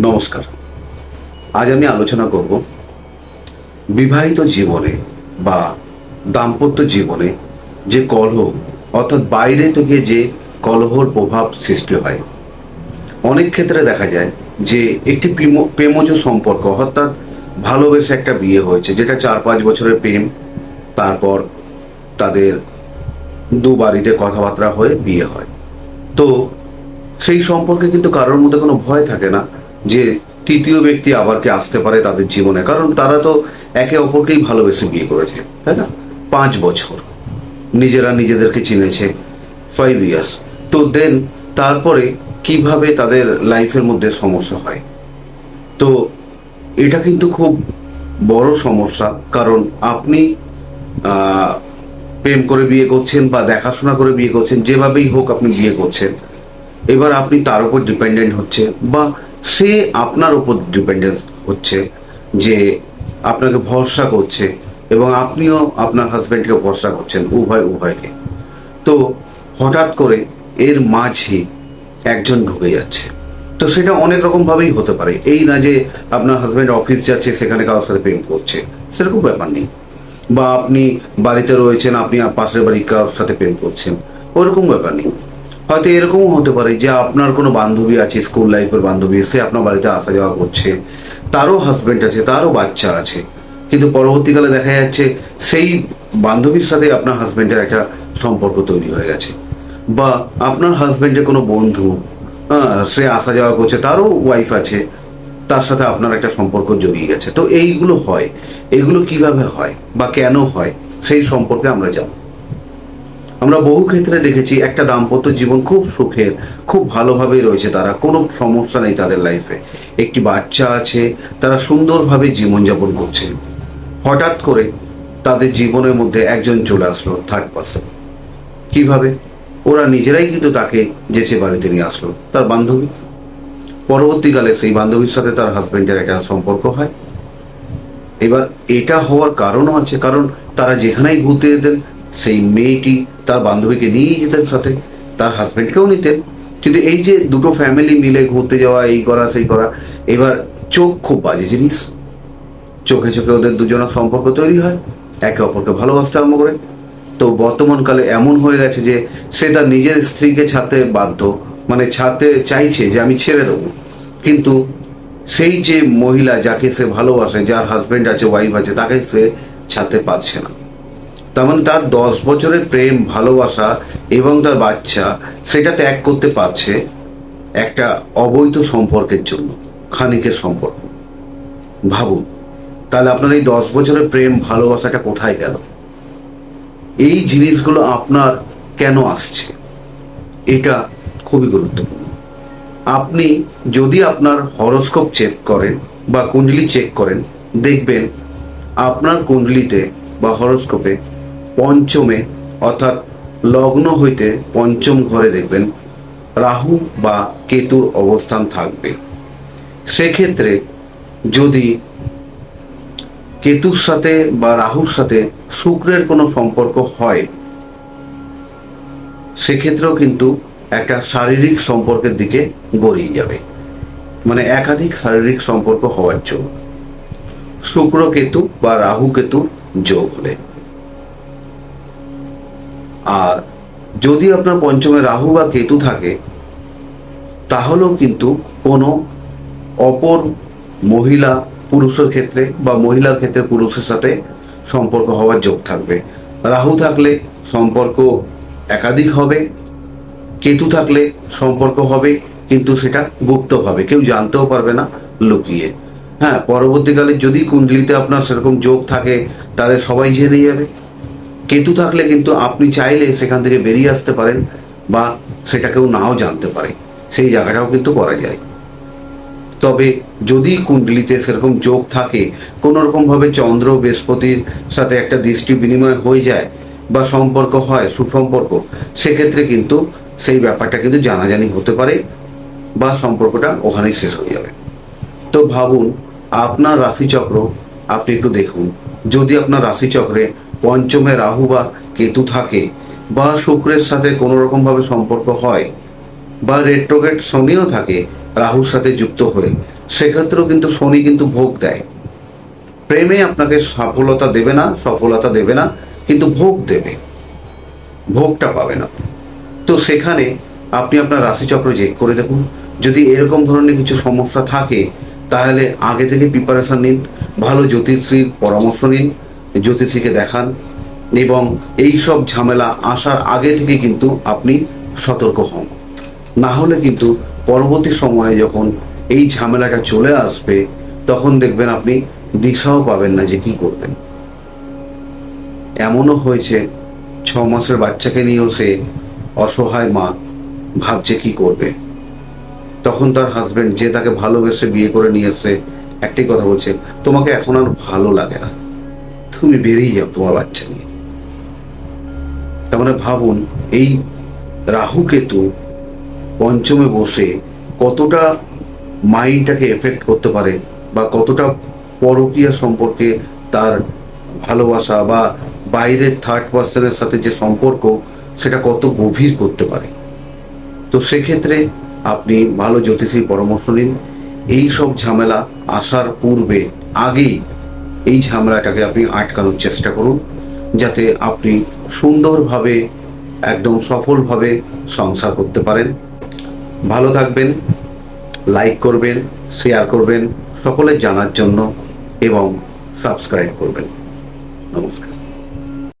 নমস্কার। আজ আমি আলোচনা করব বিবাহিত জীবনে বা দাম্পত্য জীবনে যে কলহ, অর্থাৎ বাইরে থেকে যে কলহর প্রভাব সৃষ্টি হয়। অনেক ক্ষেত্রে দেখা যায় যে একটি প্রেম- প্রেমজ সম্পর্ক, অর্থাৎ ভালোবেসে একটা বিয়ে হয়েছে, যেটা চার পাঁচ বছরের প্রেম, তারপর তাদের দু বাড়িতে কথাবার্তা হয়ে বিয়ে হয়। তো সেই সম্পর্কে কিন্তু কারোর মধ্যে কোনো ভয় থাকে না। যে তৃতীয় ব্যক্তি আবার কে আসতে পারে তাদের জীবনে। কারণ তারা তো একে অপরকেই ভালোবেসে বিয়ে করেছে, তাই না? পাঁচ বছর। নিজেরা নিজেদেরকে চিনেছে ফাইভ ইয়ার্স তো দেন তারপরে কীভাবে তাদের লাইফের মধ্যে সমস্যা হয়? তো এটা কিন্তু খুব বড় সমস্যা। কারণ আপনি প্রেম করে বিয়ে করছেন বা দেখাশোনা করে বিয়ে করছেন, যেভাবেই হোক আপনি বিয়ে করছেন, এবার আপনি তার উপর ডিপেন্ডেন্ট হচ্ছে বা সে আপনার উপর ডিপেন্ডেন্স হচ্ছে যে আপনাকে ভরসা করছে এবং আপনিও আপনার হাজব্যান্ডকে ভরসা করছেন উভয় উভয়কে। তো হঠাৎ করে এর মাঝে একজন ঢুকে যাচ্ছে। তো সেটা অনেক রকম ভাবেই হতে পারে। এই না যে আপনার হাজব্যান্ড অফিস যাচ্ছে, সেখানে কারোর সাথে প্রেম করছে। সেরকম ব্যাপার নেই। বা আপনি বাড়িতে রয়েছেন, আপনি পাশের বাড়ির কারোর সাথে প্রেম করছেন, ওরকম ব্যাপার নেই। হয়তো এরকমও হতে পারে যে আপনার কোনো বান্ধবী আছে স্কুল লাইফের বান্ধবী সে আপনার বাড়িতে আসা যাওয়া করছে তারও হাজবেন্ড আছে তারও বাচ্চা আছে। কিন্তু পরবর্তীকালে দেখা যাচ্ছে সেই বান্ধবীর সাথে আপনার হাজবেন্ডের একটা সম্পর্ক তৈরি হয়ে গেছে। বা আপনার হাজবেন্ডের কোনো বন্ধু হ্যাঁ, সে আসা যাওয়া করছে তারও ওয়াইফ আছে তার সাথে আপনার একটা সম্পর্ক জড়িয়ে গেছে। তো এইগুলো হয়। এগুলো কীভাবে হয় বা কেন হয় সেই সম্পর্কে আমরা জানব। আমরা বহু ক্ষেত্রে দেখেছি একটা দাম্পত্য জীবন খুব সুখের, খুব ভালোভাবে রয়েছে তারা, কোনো সমস্যা নেই তাদের লাইফে একটি বাচ্চা আছে, তারা সুন্দরভাবে জীবনযাপন করছে। হঠাৎ করে তাদের জীবনের মধ্যে একজন চলে আসলো থার্ড পার্সন কীভাবে? ওরা নিজেরাই কিন্তু তাকে যেচে বাড়িতে নিয়ে আসলো, তার বান্ধবী। পরবর্তীকালে সেই বান্ধবীর সাথে তার হাজবেন্ডের একটা সম্পর্ক হয়। এবার এটা হওয়ার কারণও আছে, কারণ তারা যেখানেই ঘুরতে যেতেন সেই মেয়েটি তার বান্ধবীকে নিয়েই যেতেন সাথে, তার হাজবেন্ডকেও নিতেন। কিন্তু এই যে দুটো ফ্যামিলি মিলে ঘুরতে যাওয়া, এই করা, সেই করা, এবার চোখ খুব বাজে জিনিস। চোখে চোখে ওদের দুজনের সম্পর্ক তৈরি হয়, একে অপরকে ভালোবাসতে আরম্ভ করে। তো বর্তমানকালে এমন হয়ে গেছে যে সে তার নিজের স্ত্রীকে ছাড়তে বাধ্য মানে ছাড়তে চাইছে যে আমি ছেড়ে দেবো। কিন্তু সেই যে মহিলা যাকে সে ভালোবাসে, যার হাজবেন্ড আছে ওয়াইফ আছে, তাকে সে ছাড়তে পারছে না। তার মানে তার দশ বছরের প্রেম, ভালোবাসা এবং তার বাচ্চা সেটা ত্যাগ করতে পারছে একটা অবৈধ সম্পর্কের জন্য, খানিকের সম্পর্ক। ভাবুন, তাহলে আপনার এই দশ বছরের প্রেম, ভালোবাসাটা কোথায় গেল? এই জিনিসগুলো আপনার কেন আসছে? এটা খুবই গুরুত্বপূর্ণ। আপনি যদি আপনার হরোস্কোপ চেক করেন বা কুণ্ডলি চেক করেন, দেখবেন আপনার কুণ্ডলিতে বা হরোস্কোপে পঞ্চমে, অর্থাৎ লগ্ন হইতে পঞ্চম ঘরে দেখবেন, রাহু বা কেতুর অবস্থান থাকবে। সেক্ষেত্রে যদি কেতুর সাথে বা রাহুর সাথে শুক্রের কোনো সম্পর্ক হয়, সেক্ষেত্রেও কিন্তু একটা শারীরিক সম্পর্কের দিকে গড়িয়ে যাবে। মানে একাধিক শারীরিক সম্পর্ক হওয়ার জন্য। শুক্র কেতু বা রাহু কেতুর যোগ হলে। আর যদি আপনার পঞ্চমে রাহু বা কেতু থাকে, তাহলেও কিন্তু কোনো অপর মহিলা পুরুষের ক্ষেত্রে বা মহিলার ক্ষেত্রে পুরুষের সাথে সম্পর্ক হওয়ার যোগ থাকবে। রাহু থাকলে সম্পর্ক একাধিক হবে, কেতু থাকলে সম্পর্ক হবে, কিন্তু সেটা গুপ্তভাবে, কেউ জানতেও পারবে না লুকিয়ে। হ্যাঁ পরবর্তীকালে যদি কুণ্ডলিতে আপনার সেরকম যোগ থাকে, তাহলে সবাই জেনে যাবে। কেতু থাকলে কিন্তু আপনি চাইলে সেখান থেকে বেরিয়ে আসতে পারেন বা সেটা কেউ নাও জানতে পারে। সেই জায়গাটাও কিন্তু করা যায়। তবে যদি কুণ্ডলিতে সেরকম যোগ থাকে কোনো রকম চন্দ্র বৃহস্পতির সাথে একটা দৃষ্টি বিনিময় হয়ে যায় বা সম্পর্ক হয়, সুসম্পর্ক, সেক্ষেত্রে কিন্তু সেই ব্যাপারটা কিন্তু জানাজানি হতে পারে বা সম্পর্কটা ওখানেই শেষ হয়ে যাবে। তো ভাবুন, আপনার রাশিচক্র, আপনি একটু দেখুন। যদি আপনার রাশিচক্রে পঞ্চমে রাহু বা কেতু থাকে বা শুক্রের সাথে কোনো রকম ভাবে সম্পর্ক হয় বা রেট্রোগেট শনিও থাকে, রাহুর সাথে যুক্ত হয়ে, সেক্ষেত্রেও কিন্তু শনি কিন্তু ভোগ দেয়। প্রেমে আপনাকে সফলতা দেবে না, সফলতা দেবে না, কিন্তু ভোগ দেবে। ভোগটা পাবে না। তো সেখানে আপনি আপনার রাশিচক্র চেক করে দেখুন। যদি এরকম ধরনের কিছু সমস্যা থাকে, তাহলে আগে থেকে প্রিপারেশন নিন, ভালো জ্যোতিষীর পরামর্শ নিন জ্যোতিষীকে দেখান এবং এই সব ঝামেলা আসার আগে থেকে কিন্তু আপনি সতর্ক হন। না হলে কিন্তু পরবর্তী সময়ে যখন এই ঝামেলাটা চলে আসবে, তখন দেখবেন আপনি দিশাও পাবেন না যে কি করবেন। এমনও হয়েছে, ছ মাসের বাচ্চাকে নিয়েও সে অসহায় মা ভাবছে কি করবে। তখন তার হাজবেন্ড যে তাকে ভালোবেসে বিয়ে করে নিয়ে এসে একটাই কথা বলছে, তোমাকে এখন আর ভালো লাগে না। তুমি বেরিয়ে যাও তোমার বাচ্চা নিয়ে। তার মানে ভাবুন, এই রাহু কেতু পঞ্চমে বসে কতটা মাইন্ডটাকে এফেক্ট করতে পারে বা কতটা পরকীয়া সম্পর্কে তার ভালোবাসা বা বাইরের থার্ড পার্সনের সাথে যে সম্পর্ক, সেটা কত গভীর করতে পারে। তো সেক্ষেত্রে আপনি ভালো জ্যোতিষীর পরামর্শ নিন। এই সব ঝামেলা আসার পূর্বে আগেই এই ঝামেলাটাকে আপনি আটকানোর চেষ্টা করুন, যাতে আপনি সুন্দরভাবে, একদম সফলভাবে সংসার করতে পারেন। ভালো থাকবেন লাইক করবেন শেয়ার করবেন সকলে জানার জন্য এবং সাবস্ক্রাইব করবেন। নমস্কার।